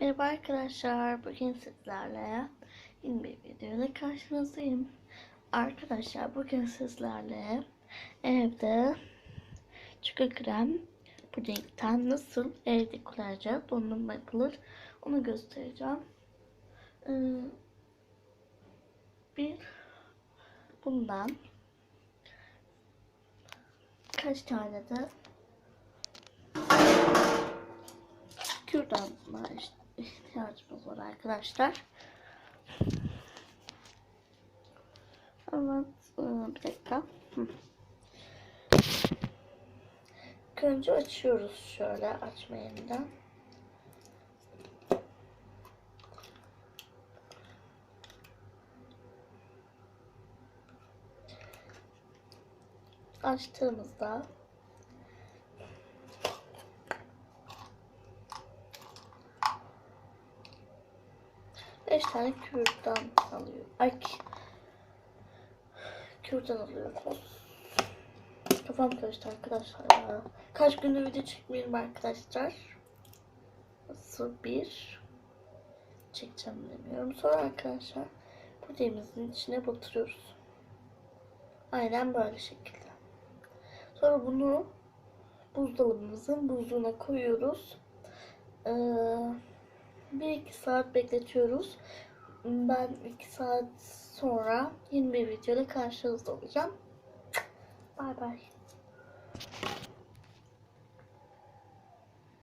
Merhaba arkadaşlar. Bugün sizlerle yeni bir videoyla karşınızdayım. Arkadaşlar bugün sizlerle evde çikolata krem pudingten nasıl evde kullanacak dondurma yapılır onu göstereceğim. Ee, bir bundan kaç tane de kürdanla işte ihtiyacımız var arkadaşlar. Evet, e, bir dakika. Hı. Önce açıyoruz şöyle açma yerinden. Açtığımızda Beş tane kürdan alıyor. Ay. Kürdan alıyoruz. Kafam karıştı arkadaşlar ya. Kaç gündür video çekmiyorum arkadaşlar. Nasıl bir çekeceğim bilmiyorum. Sonra arkadaşlar pudingimizin içine batırıyoruz. Aynen böyle şekilde. Sonra bunu buzdolabımızın buzluğuna koyuyoruz. Ee, bir iki saat bekletiyoruz. Ben iki saat sonra yeni bir videoyla karşınızda olacağım. Bay bay.